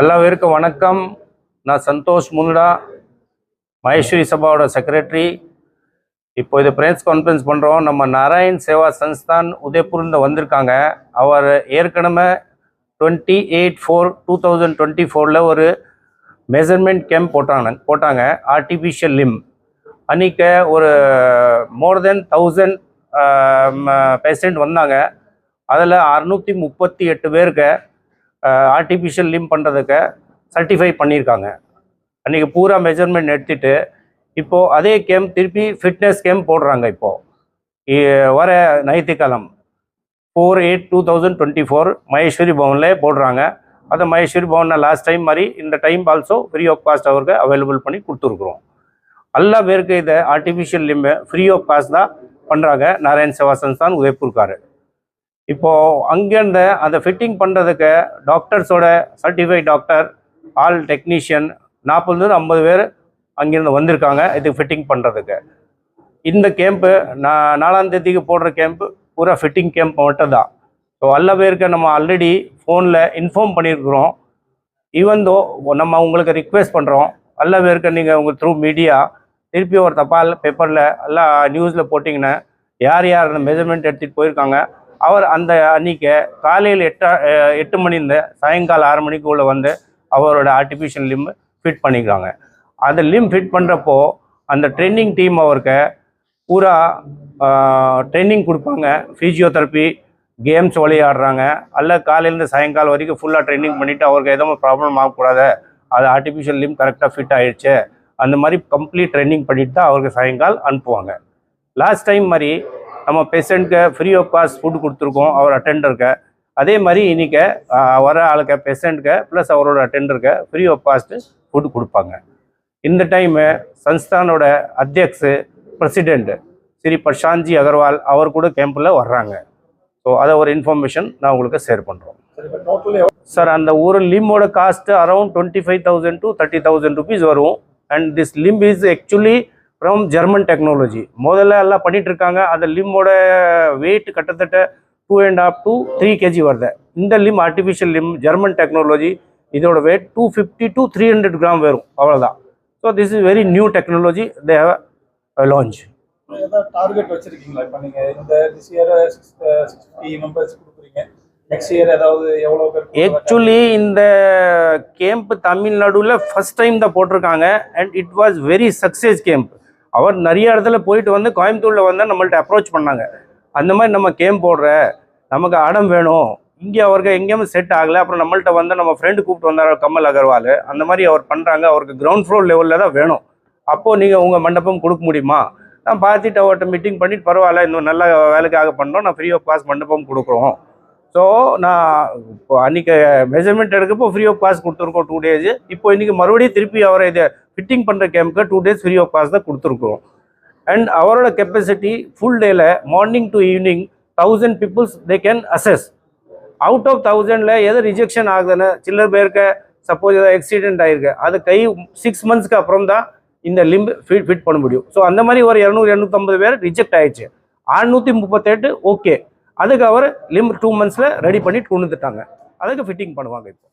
எல்லாருக்கும் வணக்கம். நான் சந்தோஷ் முன்டா மகேஸ்வரி சபாவோட செக்ரட்டரி இப்போ இது பிரேஸ் கான்ஃபரன்ஸ் பண்ணுறோம் நம்ம நாராயண் சேவா சன்ஸ்தான் உதய்பூர்லேருந்து வந்திருக்காங்க. அவர் ஏற்கனவே twenty eight four two thousand twenty ஃபோரில் ஒரு மெஷர்மெண்ட் கேம்ப் போட்டாங்க போட்டாங்க ஆர்டிஃபிஷியல் லிம் அன்றைக்க ஒரு மோர் தென் தௌசண்ட் பேஷண்ட் வந்தாங்க. அதில் அறுநூற்றி முப்பத்தி எட்டு பேருக்கு ஆர்டிஃபிஷியல் லிம் பண்ணுறதுக்கு சர்டிஃபை பண்ணியிருக்காங்க. அன்றைக்கி பூரா மெஷர்மெண்ட் எடுத்துகிட்டு இப்போது அதே கேம்ப் திருப்பி ஃபிட்னஸ் கேம்ப் போடுறாங்க இப்போது வர ஞாயிற்றுக்கிழமை. Four eight two thousand twenty four Maheshwari பவனில் போடுறாங்க. அதை மகேஸ்வரி பவனில் லாஸ்ட் டைம் மாதிரி இந்த time also free of cost அவருக்கு அவைலபிள் பண்ணி கொடுத்துருக்குறோம். எல்லா பேருக்கு இதை artificial limb free of cost தான் பண்ணுறாங்க நாராயண் சிவாசன் தான் உதய்பூர்காரு இப்போது அங்கேருந்து அந்த ஃபிட்டிங் பண்ணுறதுக்கு டாக்டர்ஸோட சர்டிஃபைட் டாக்டர் ஆல் டெக்னீஷியன் நாற்பதுலேருந்து ஐம்பது பேர் அங்கேருந்து வந்திருக்காங்க இதுக்கு ஃபிட்டிங் பண்ணுறதுக்கு இந்த கேம்ப்பு நான் நாலாம் தேதிக்கு போடுற கேம்ப்பு பூரா ஃபிட்டிங் கேம்ப் மட்டும் தான் ஸோ எல்லா பேருக்கு நம்ம ஆல்ரெடி ஃபோனில் இன்ஃபார்ம் பண்ணியிருக்கிறோம் ஈவன் தோ நம்ம உங்களுக்கு ரிக்வெஸ்ட் பண்ணுறோம் எல்லா பேருக்கு நீங்கள் உங்கள் த்ரூ மீடியா திருப்பி ஒரு தபால் பேப்பரில் எல்லாம் நியூஸில் போட்டிங்கன்னா யார் யார் அந்த மெஷர்மெண்ட் எடுத்துகிட்டு போயிருக்காங்க அவர் அந்த அன்னைக்கு காலையில் எட்டா எட்டு மணிலேருந்து சாயங்காலம் ஆறு மணிக்குள்ளே வந்து அவரோட ஆர்டிஃபிஷியல் லிம் ஃபிட் பண்ணிக்கிறாங்க. அந்த லிம் ஃபிட் பண்ணுறப்போ அந்த ட்ரெயினிங் டீம் அவருக்கு பூரா ட்ரைனிங் கொடுப்பாங்க. ஃபிசியோதெரப்பி கேம்ஸ் விளையாடுறாங்க. அல்ல காலையிலேருந்து சாயங்காலம் வரைக்கும் ஃபுல்லாக ட்ரைனிங் பண்ணிவிட்டு அவருக்கு எதுவும் ப்ராப்ளம் ஆகக்கூடாது. அது ஆர்டிஃபிஷியல் லிம் கரெக்டாக ஃபிட் ஆகிடுச்சு அந்த மாதிரி கம்ப்ளீட் ட்ரைனிங் பண்ணிட்டு தான் அவருக்கு சாயங்காலம் அனுப்புவாங்க. லாஸ்ட் டைம் மாதிரி நம்ம பேஷண்ட்க்கு ஃப்ரீ ஆஃப் காஸ்ட் ஃபுட் கொடுத்துருக்கோம் அவர் அட்டெண்டருக்கு அதே மாதிரி இன்னைக்கு வர ஆளுக்கு பேஷண்ட்க்கு ப்ளஸ் அவரோட அட்டெண்டருக்கு ஃப்ரீ ஆஃப் காஸ்ட்டு ஃபுட் கொடுப்பாங்க. இந்த டைமு சன்ஸ்தானோட அத்தியக்ஸு பிரசிடெண்ட்டு ஸ்ரீ பிரசாந்த்ஜி அகர்வால் அவர் கூட கேம்பில் வர்றாங்க. ஸோ அதை ஒரு இன்ஃபர்மேஷன் நான் உங்களுக்கு ஷேர் பண்ணுறோம் சார் அந்த ஒரு லிம்மோட cost around twenty five thousand to thirty thousand rupees வரும். And this limb is actually from German technology முதல்ல எல்லாம் பண்ணிட்டு இருக்காங்க அந்த லிம்மோட வெயிட் கிட்டத்தட்ட two and half to three KG வருது. இந்த limb artificial limb German technology இதோட weight two fifty to three hundred gram வரும். அவ்வளோதான் so this is very new technology they have launch target வச்சிருக்கீங்களா? இப்போ நீங்க இந்த திஸ் இயர் சிக்ஸ்டி மெம்பர்ஸ் கொடுக்குறீங்க. நெக்ஸ்ட் இயர் ஏதாவது எவ்வளோ பேர் ஆக்சுவலி இந்த கேம்ப் தமிழ்நாடுல ஃபர்ஸ்ட் டைம் தான் போட்டிருக்காங்க. And it was very success camp அவர் நிறைய இடத்துல போயிட்டு வந்து கோயம்புத்தூரில் வந்தால் நம்மள்ட்ட அப்ரோச் பண்ணாங்க. அந்த மாதிரி நம்ம கேம் போடுற நமக்கு அடம் வேணும். இங்கே அவருக்கு எங்கேயுமே செட் ஆகலை. அப்புறம் நம்மள்ட்ட வந்து நம்ம ஃப்ரெண்டு கூப்பிட்டு வந்தார் கமல் அகர்வால். அந்த மாதிரி அவர் பண்ணுறாங்க அவருக்கு கிரவுண்ட் ஃப்ளோர் லெவலில் தான் வேணும். அப்போது நீங்கள் உங்கள் மண்டபம் கொடுக்க முடியுமா? நான் பார்த்துட்டு அவர்கிட்ட மீட்டிங் பண்ணிட்டு பரவாயில்ல இன்னும் நல்ல வேலைக்காக பண்ணோம். நான் ஃப்ரீ ஆஃப் காஸ்ட் மண்டபம் கொடுக்குறோம். ஸோ நான் இப்போ அன்றைக்கி மெஷர்மெண்ட் எடுக்கப்போ ஃப்ரீ ஆஃப் காஸ்ட் கொடுத்துருக்கோம் டூ டேஸ் இப்போ இன்றைக்கி மறுபடியும் திருப்பி அவரை இதை ஃபிட்டிங் பண்ணுற கேம்க்கு two days free of cost தான் கொடுத்துருக்குறோம். அண்ட் அவரோட கெப்பாசிட்டி ஃபுல் டேல morning to evening thousand peoples they can assess out of தௌசண்டில் எது ரிஜெக்ஷன் ஆகுதுன்னு சில்லர் பேருக்கு சப்போஸ் ஏதாவது ஆக்சிடென்ட் ஆயிருக்கு அது கை சிக்ஸ் மந்த்ஸ்க்கு அப்புறம் தான் இந்த லிம்ப் ஃபிட் ஃபிட் பண்ண முடியும். ஸோ அந்த மாதிரி ஒரு இரநூறு இரநூத்தம்பது பேர் ரிஜெக்ட் ஆயிடுச்சு. அறுநூற்றி முப்பத்தெட்டு ஓகே அதுக்கு அவர் லிம்ப் டூ மந்த்ஸில் ரெடி பண்ணி கொண்டுட்டாங்க அதுக்கு ஃபிட்டிங் பண்ணுவாங்க இப்போ.